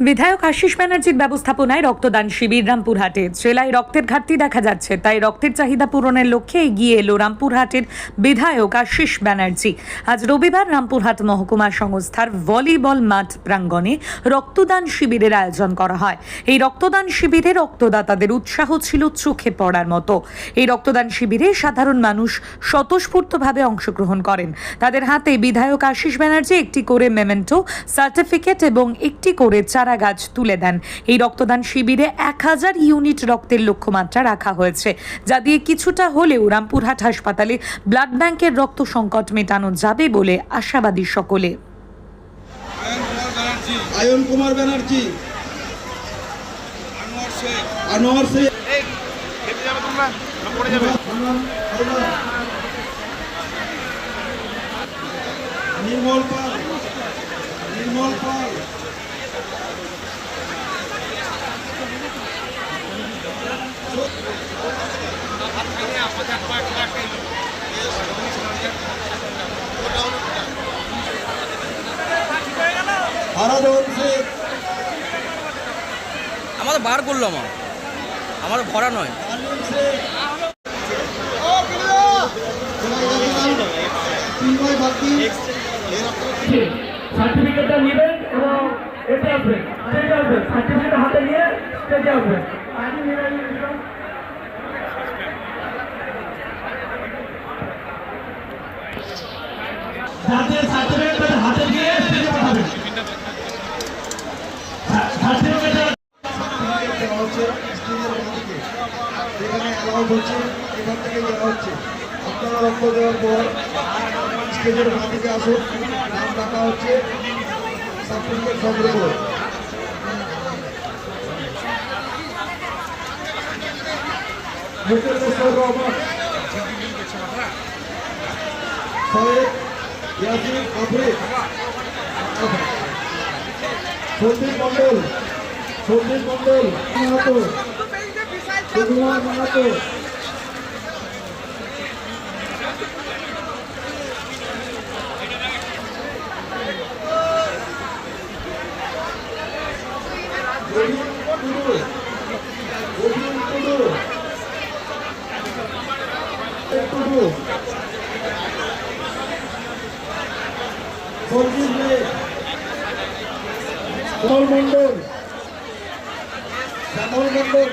বিধায়ক আশিস ব্যানার্জির ব্যবস্থাপনায় রক্তদান শিবির রামপুরহাটে। জেলায় রক্তের ঘাটতি দেখা যাচ্ছে, তাই রক্তের চাহিদা পূরণের লক্ষ্যে এগিয়ে এলো রামপুরহাটের বিধায়ক আশিস ব্যানার্জি। আজ রবিবার রামপুরহাট মহকুমা সংস্থার ভলিবল মাঠ প্রাঙ্গণে রক্তদান শিবিরের আয়োজন করা হয়। এই রক্তদান শিবিরে রক্তদাতাদের উৎসাহ ছিল চোখে পড়ার মতো। এই রক্তদান শিবিরে সাধারণ মানুষ স্বতঃস্ফূর্তভাবে অংশগ্রহণ করেন। তাদের হাতে বিধায়ক আশিস ব্যানার্জি একটি করে মেমেন্টো, সার্টিফিকেট এবং একটি করে চারা গাছ তুলে দেন এই রক্তদান শিবিরে এক হাজার ইউনিট রক্তের লক্ষ্যমাত্রা রাখা হয়েছে যা দিয়ে কিছুটা হলেও রামপুরহাট হাসপাতালে ব্লাড ব্যাংকের রক্ত সংকট মেটানো যাবে বলে আশাবাদী সকলে নির্মল পাল নির্মল পাল হারাধন শেখ আমাদের বার করল আমার। আমার ভরা নয়। সার্টিফিকেটটা নেবেন এবং এতে আসবেন আসবেন। সার্টিফিকেট হাতে নিয়ে আসবেন। যাতে সার্টিফিকেট হাতে দিয়ে স্টেজে পাঠাবেন সার্টিফিকেট যেখানে অ্যালাউড হচ্ছে এখান থেকে দেওয়া হচ্ছে আপনারা রক্ত দেওয়ার পর স্টেজের ইয়াসিন আফরিদ সন্দীপ মণ্ডল সন্দীপ মণ্ডল মাহাতো সুকুমার মাহাতো রবীন টুডু সঞ্জীব দে শ্যামল মণ্ডল। শ্যামল মণ্ডল।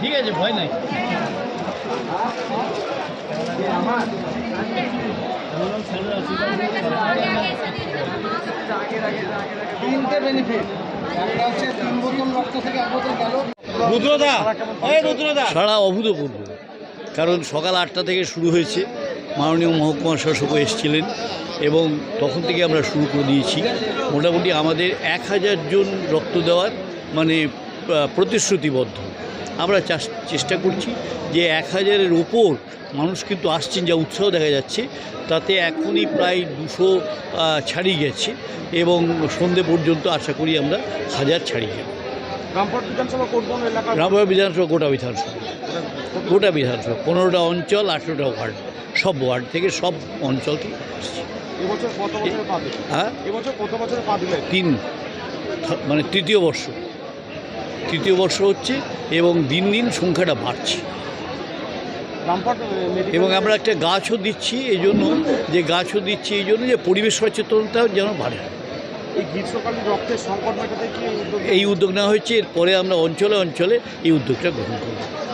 ঠিক আছে ভয় নাই। তিনটে বেনিফিট একটা হচ্ছে তিন বোতল রক্ত থেকে এক বোতল গেল রুদ্রদা রুদ্রদা। সারা অভূতপূর্ব। কারণ সকাল আটটা থেকে শুরু হয়েছে, মাননীয় মহকুমা শাসকও এসেছিলেন এবং তখন থেকে আমরা শুরু করে দিয়েছি। মোটামুটি আমাদের এক হাজার জন রক্ত দেওয়ার মানে প্রতিশ্রুতিবদ্ধ। আমরা চেষ্টা করছি যে এক হাজারের ওপর মানুষ কিন্তু আসছেন, যা উৎসাহ দেখা যাচ্ছে, তাতে এখনই প্রায় দুশো ছাড়িয়ে গেছে এবং সন্ধে পর্যন্ত আশা করি আমরা হাজার ছাড়িয়ে যাব। রামপুর বিধানসভা কোন কোন এলাকা রামপুরা বিধানসভা গোটা বিধানসভা। গোটা বিধানসভা। পনেরোটা অঞ্চল আঠেরোটা ওয়ার্ড। সব ওয়ার্ড থেকে সব অঞ্চল থেকে আসছে। এবছর কত বছরে পা দিলেন হ্যাঁ? এবছর কত বছরে পা দিলেন তিন। মানে তৃতীয় বর্ষ। তৃতীয় বর্ষ হচ্ছে এবং দিন দিন সংখ্যাটা বাড়ছে। এবং আমরা একটা গাছও দিচ্ছি এই জন্য যে গাছও দিচ্ছি এই জন্য যে পরিবেশ সচেতনতাও যেন বাড়ে। এই এই উদ্যোগ নেওয়া হয়েছে এরপরে আমরা অঞ্চলে অঞ্চলে এই উদ্যোগটা গ্রহণ করব।